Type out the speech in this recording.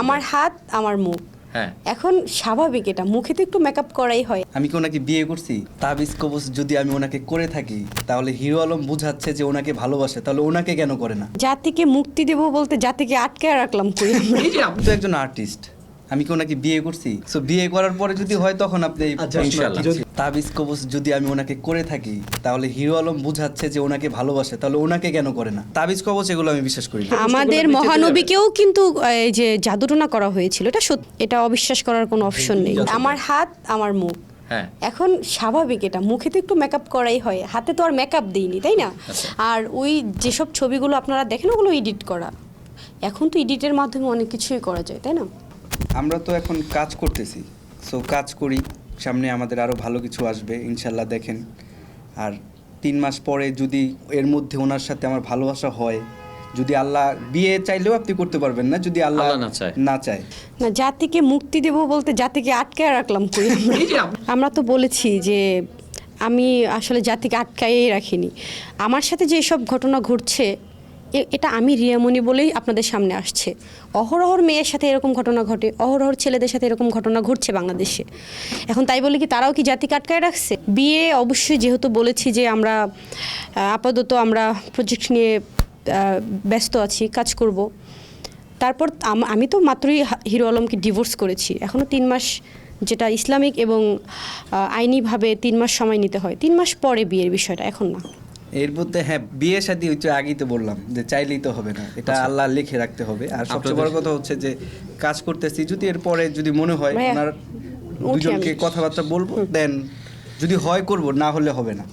আমার হাত আমার মুখ। হ্যাঁ। এখন স্বাভাবিক এটা। মুখে তো একটু মেকআপ করাই হয়। আমি কি ওনাকে বিয়ে করছি? তাবিজ কবজ যদি আমি ওনাকে করে থাকি তাহলে হিরো আলম বুঝাচ্ছে যে ওনাকে ভালোবাসে। তাহলে ওনাকে কেন করে না? যা থেকে মুক্তি দেব বলতে যা থেকে আটকে রাখলাম তুই তো একজন আর্টিস্ট আমি কি ওনাকে বিয়ে করছি? সো বিয়ে করার পরে যদি হয় তখন আপনি আচ্ছা। যদি- তাবিজ কবজ যদি আমি ওনাকে করে থাকি তাহলে হিরো আলম বুঝাচ্ছে যে ওনাকে ভালোবাসে তাহলে ওনাকে কেন করে না? তাবিজ কবজ এগুলো আমি বিশ্বাস করি আমাদের মহানবীকেও কিন্তু এই যে জাদুটনা করা হয়েছিল এটা সত্যি এটা অবিশ্বাস করার কোনো অপশন নেই। আমার হাত আমার মুখ। হ্যাঁ। এখন স্বাভাবিক এটা মুখে তো একটু মেকআপ করাই হয় হাতে তো আর মেকআপ দিইনি তাই না? আর ওই যেসব ছবিগুলো আপনারা দেখেন ওগুলো এডিট করা। এখন তো এডিটের মাধ্যমে অনেক কিছুই করা যায় তাই না? আমরা তো এখন কাজ করতেছি সো কাজ করি সামনে আমাদের আরও ভালো কিছু আসবে ইনশাল্লাহ দেখেন আর তিন মাস পরে যদি এর মধ্যে ওনার সাথে আমার ভালোবাসা হয় যদি আল্লাহ বিয়ে চাইলেও আপনি করতে পারবেন না যদি আল্লাহ না চায়। না চায় না জাতিকে মুক্তি দেব বলতে জাতিকে আটকায় রাখলাম কই আমরা? তো বলেছি যে আমি আসলে জাতিকে আটকাইয়েই রাখিনি আমার সাথে যে সব ঘটনা ঘটছে এটা আমি রিয়ামণি বলেই আপনাদের সামনে আসছে। অহরহর মেয়ের সাথে এরকম ঘটনা ঘটে, অহরহর ছেলেদের সাথে এরকম ঘটনা ঘটছে বাংলাদেশে। এখন তাই বলে কি তারাও কি জাতি আটকায় রাখছে? বিয়ে অবশ্যই যেহেতু বলেছি যে আমরা আপাতত আমরা প্রজেক্ট নিয়ে ব্যস্ত আছি, কাজ করব। তারপর আমি তো মাত্রই হিরো আলমকে ডিভোর্স করেছি। এখনও তিন মাস যেটা ইসলামিক এবং আইনিভাবে তিন মাস সময় নিতে হয়। তিন মাস পরে বিয়ের বিষয়টা, এখন না। এর মধ্যে হ্যাঁ বিয়ে শাদী হচ্ছে আগেই তো বললাম যে চাইলেই তো হবে না। এটা আল্লাহ লিখে রাখতে হবে। আর সবচেয়ে বড় কথা হচ্ছে যে কাজ করতেছি যদি এরপরে যদি মনে হয় ওনার দুজনকে কথাবার্তা বলব দেন যদি হয় করব না হলে হবে না।